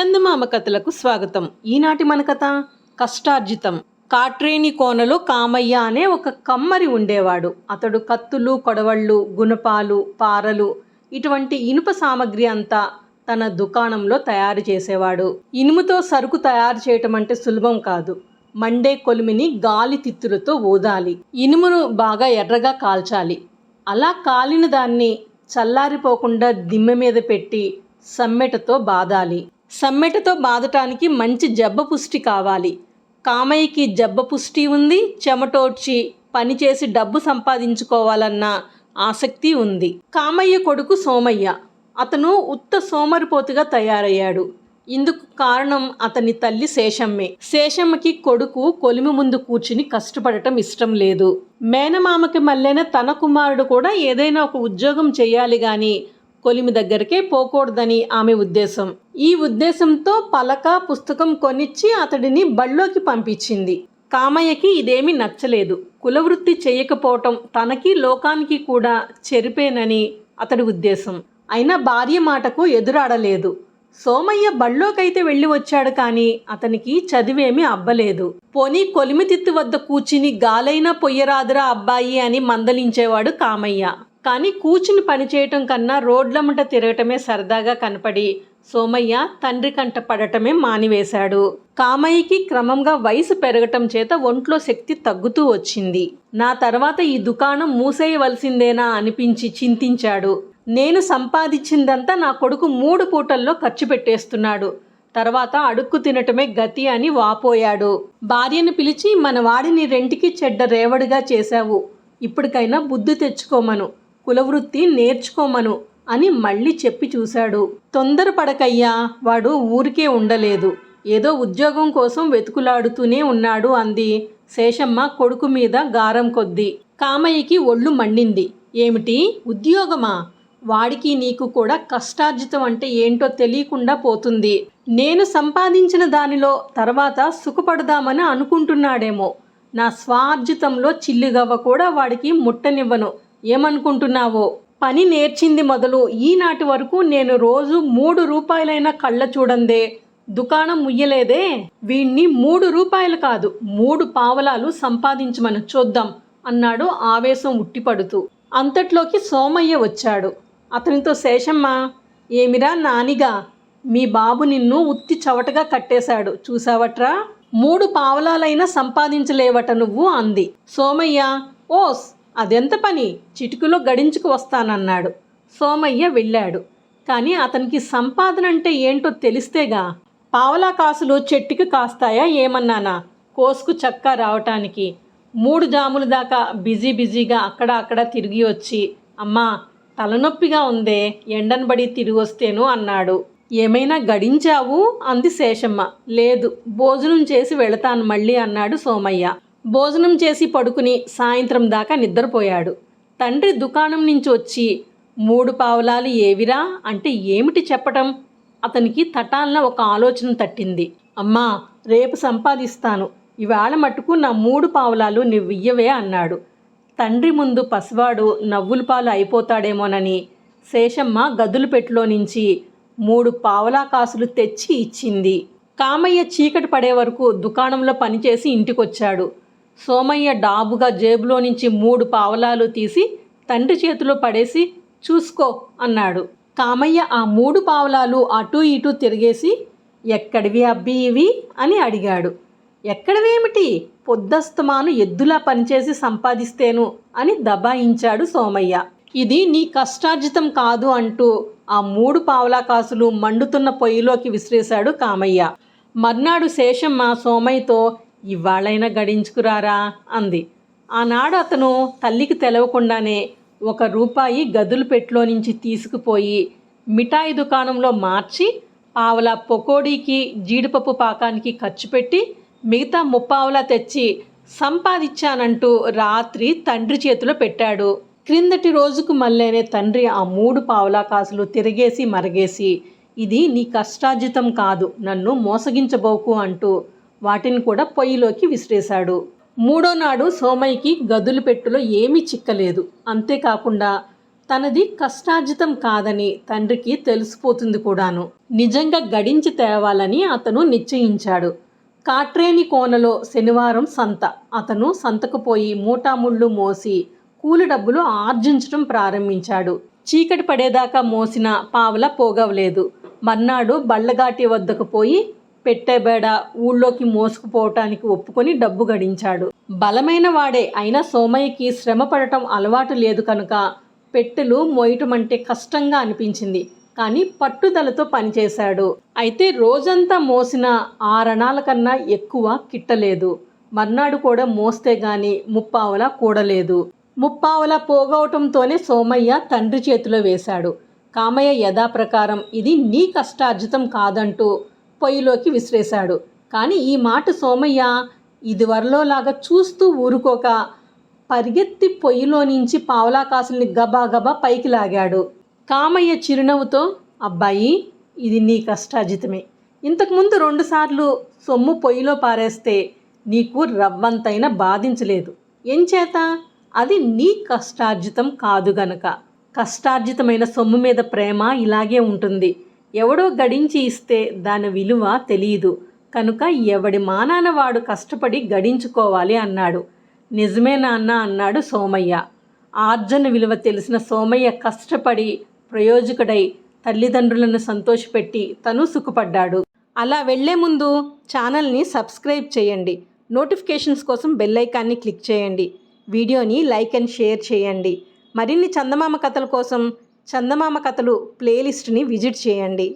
చందమామ కథలకు స్వాగతం. ఈనాటి మన కథ కష్టార్జితం. కాట్రేని కోనలో కామయ్య అనే ఒక కమ్మరి ఉండేవాడు. అతడు కత్తులు కొడవళ్ళు గుణపాలు పారలు ఇటువంటి ఇనుప సామగ్రి అంతా తన దుకాణంలో తయారు చేసేవాడు. ఇనుముతో సరుకు తయారు చేయటం అంటే సులభం కాదు. మండే కొలిమిని గాలి తిత్తులతో ఊదాలి. ఇనుమును బాగా ఎర్రగా కాల్చాలి. అలా కాలిన దాన్ని చల్లారిపోకుండా దిమ్మె మీద పెట్టి సమ్మెటతో బాదాలి. సమ్మెటతో బాదటానికి మంచి జబ్బ పుష్టి కావాలి. కామయ్యకి జబ్బ పుష్టి ఉంది చెమటోడ్చి పనిచేసి డబ్బు సంపాదించుకోవాలన్న ఆసక్తి ఉంది. కామయ్య కొడుకు సోమయ్య. అతను ఉత్త సోమరిపోతుగా తయారయ్యాడు. ఇందుకు కారణం అతని తల్లి శేషమ్మే. శేషమ్మకి కొడుకు కొలిమి ముందు కూర్చుని కష్టపడటం ఇష్టం లేదు. మేనమామకి మల్లెన తన కుమారుడు కూడా ఏదైనా ఒక ఉద్యోగం చేయాలి కానీ కొలిమి దగ్గరికే పోకూడదని ఆమె ఉద్దేశం. ఈ ఉద్దేశంతో పలక పుస్తకం కొనిచ్చి అతడిని బళ్ళోకి పంపించింది. కామయ్యకి ఇదేమీ నచ్చలేదు. కులవృత్తి చేయకపోవటం తనకి లోకానికి కూడా చెరిపేనని అతడి ఉద్దేశం. అయినా భార్య మాటకు ఎదురాడలేదు. సోమయ్య బళ్ళోకైతే వెళ్ళి వచ్చాడు కానీ అతనికి చదివేమీ అబ్బలేదు. పోనీ కొలిమితిత్తు వద్ద కూర్చుని గాలైనా పొయ్యరాదురా అబ్బాయి అని మందలించేవాడు కామయ్య. కానీ కూర్చుని పనిచేయటం కన్నా రోడ్లమ్మట తిరగటమే సరదాగా కనపడి సోమయ్య తండ్రి కంట పడటమే మానివేశాడు. కామయ్యకి క్రమంగా వయసు పెరగటం చేత ఒంట్లో శక్తి తగ్గుతూ వచ్చింది. నా తర్వాత ఈ దుకాణం మూసేయవలసిందేనా అనిపించి చింతించాడు. నేను సంపాదించిందంతా నా కొడుకు మూడు పూటల్లో ఖర్చు పెట్టేస్తున్నాడు. తర్వాత అడుక్కు తినటమే గతి అని వాపోయాడు. భార్యను పిలిచి మన వాడిని రెంటికి చెడ్డ రేవడిగా చేశావు. ఇప్పటికైనా బుద్ధి తెచ్చుకోమను. కులవృత్తి నేర్చుకోమను అని మళ్ళీ చెప్పి చూశాడు. తొందరపడకయ్యా వాడు ఊరికే ఉండలేదు. ఏదో ఉద్యోగం కోసం వెతుకులాడుతూనే ఉన్నాడు అంది. శేషమ్మ కొడుకు మీద గారం కొద్ది. కామయ్యకి ఒళ్ళు మండింది. ఏమిటి? ఉద్యోగమా? వాడికి నీకు కూడా కష్టార్జితం అంటే ఏంటో తెలియకుండా పోతుంది. నేను సంపాదించిన దానిలో తర్వాత సుఖపడదామని అనుకుంటున్నాడేమో. నా స్వార్జితంలో చిల్లిగవ్వ కూడా వాడికి ముట్టనివ్వను. ఏమనుకుంటున్నావో? పని నేర్చింది మొదలు ఈనాటి వరకు నేను రోజు మూడు రూపాయలైన కళ్ళ చూడందే. దుకాణం ముయ్యలేదే. వీణ్ణి మూడు రూపాయలు కాదు మూడు పావలాలు సంపాదించమని చూద్దాం అన్నాడు ఆవేశం ఉట్టిపడుతూ. అంతట్లోకి సోమయ్య వచ్చాడు. అతనితో శేషమ్మ ఏమిరా నానిగా? మీ బాబు నిన్ను ఉత్తి చవటగా కట్టేశాడు. చూసావట్రా? మూడు పావలాలైనా సంపాదించలేవట నువ్వు అంది. సోమయ్య ఓస్! అదెంత పని? చిటికలో గడించుకు వస్తానన్నాడు. సోమయ్య వెళ్ళాడు. కానీ అతనికి సంపాదన అంటే ఏంటో తెలిస్తేగా పావలా కాసులు చెట్టుకి కాస్తాయా ఏమన్నానా? కోసుకు చక్క రావటానికి. మూడు జాముల దాకా బిజీ బిజీగా అక్కడ అక్కడ తిరిగి వచ్చి అమ్మా తలనొప్పిగా ఉందే ఎండనబడి తిరిగి వస్తేను అన్నాడు. ఏమైనా గడించావు? అంది శేషమ్మ. లేదు భోజనం చేసి వెళతాను మళ్ళీ అన్నాడు సోమయ్య. భోజనం చేసి పడుకుని సాయంత్రం దాకా నిద్రపోయాడు. తండ్రి దుకాణం నుంచి వచ్చి మూడు పావులాలు ఏవిరా? అంటే ఏమిటి చెప్పటం? అతనికి తటాలన ఒక ఆలోచన తట్టింది. అమ్మా రేపు సంపాదిస్తాను. ఇవాళ మటుకు నా మూడు పావులాలు నువ్వియ్యవే అన్నాడు. తండ్రి ముందు పసివాడు నవ్వుల పాలు అయిపోతాడేమోనని. శేషమ్మ గదులు పెట్టులో నుంచి మూడు పావలా కాసులు తెచ్చి ఇచ్చింది. కామయ్య చీకటి పడే వరకు దుకాణంలో పనిచేసి ఇంటికొచ్చాడు. సోమయ్య డాబుగా జేబులో నుంచి మూడు పావలాలు తీసి తండ్రి చేతిలో పడేసి చూసుకో అన్నాడు. కామయ్య ఆ మూడు పావలాలు అటూ ఇటూ తిరిగేసి ఎక్కడివి అబ్బి ఇవి? అని అడిగాడు. ఎక్కడవేమిటి? పొద్దస్తమాను ఎద్దులా పనిచేసి సంపాదిస్తేను అని దబాయించాడు సోమయ్య. ఇది నీ కష్టార్జితం కాదు అంటూ ఆ మూడు పావలా కాసులు మండుతున్న పొయ్యిలోకి విసిరేశాడు కామయ్య. మర్నాడు శేషమ్మ సోమయ్యతో ఇవాళైనా గడించుకురారా? అంది. ఆనాడు అతను తల్లికి తెలవకుండానే ఒక రూపాయి గదులు పెట్లో నుంచి తీసుకుపోయి మిఠాయి దుకాణంలో మార్చి పావలా పకోడీకి జీడిపప్పు పాకానికి ఖర్చు పెట్టి మిగతా ముప్పావలా తెచ్చి సంపాదించానంటూ రాత్రి తండ్రి చేతిలో పెట్టాడు. క్రిందటి రోజుకు మళ్ళీనే తండ్రి ఆ మూడు పావలా కాసులు తిరిగేసి మరగేసి ఇది నీ కష్టార్జితం కాదు నన్ను మోసగించబోకు అంటూ వాటిని కూడా పొయ్యిలోకి విసిరేశాడు. మూడో నాడు సోమయ్యకి గదులు పెట్టులో ఏమీ చిక్కలేదు. అంతేకాకుండా తనది కష్టార్జితం కాదని తండ్రికి తెలిసిపోతుంది కూడాను. నిజంగా గడించి తేవాలని అతను నిశ్చయించాడు. కాట్రేని కోనలో శనివారం సంత. అతను సంతకు పోయి మూటాముళ్ళు మోసి కూలి డబ్బులు ఆర్జించడం ప్రారంభించాడు. చీకటి పడేదాకా మోసిన పావల పోగవలేదు. మర్నాడు బళ్ళగాటి వద్దకు పోయి పెట్టెబేడ ఊళ్ళోకి మోసుకుపోవటానికి ఒప్పుకొని డబ్బు గడించాడు. బలమైన వాడే అయినా సోమయ్యకి శ్రమ పడటం అలవాటు లేదు కనుక పెట్టెలు మోయటమంటే కష్టంగా అనిపించింది. కానీ పట్టుదలతో పనిచేశాడు. అయితే రోజంతా మోసిన ఆరణాల కన్నా ఎక్కువ కిట్టలేదు. మర్నాడు కూడా మోస్తే గాని ముప్పావల కూడలేదు. ముప్పావల పోగవటంతోనే సోమయ్య తండ్రి చేతిలో వేశాడు. కామయ్య యథాప్రకారం ఇది నీ కష్టార్జితం కాదంటూ పొయ్యిలోకి విసిరేశాడు. కానీ ఈ మాట సోమయ్య ఇదివరలోలాగా చూస్తూ ఊరుకోక పరిగెత్తి పొయ్యిలో నుంచి పావలా కాసుల్ని గబా గబా పైకి లాగాడు. కామయ్య చిరునవ్వుతో అబ్బాయి ఇది నీ కష్టార్జితమే. ఇంతకుముందు రెండుసార్లు సొమ్ము పొయ్యిలో పారేస్తే నీకు రవ్వంతైనా బాధించలేదు. ఎంచేత అది నీ కష్టార్జితం కాదు గనక. కష్టార్జితమైన సొమ్ము మీద ప్రేమ ఇలాగే ఉంటుంది. ఎవడో గడించి ఇస్తే దాని విలువ తెలియదు కనుక ఎవడి మానాన వాడు కష్టపడి గడించుకోవాలి అన్నాడు. నిజమే నాన్న అన్నాడు సోమయ్య. ఆర్జన విలువ తెలిసిన సోమయ్య కష్టపడి ప్రయోజకుడై తల్లిదండ్రులను సంతోషపెట్టి తను సుఖపడ్డాడు. అలా వెళ్ళే ముందు ఛానల్ని సబ్స్క్రైబ్ చేయండి. నోటిఫికేషన్స్ కోసం బెల్ ఐకాన్ని క్లిక్ చేయండి. వీడియోని లైక్ అండ్ షేర్ చేయండి. మరిన్ని చందమామ కథల కోసం చందమామ కథలు ప్లేలిస్ట్ని విజిట్ చేయండి.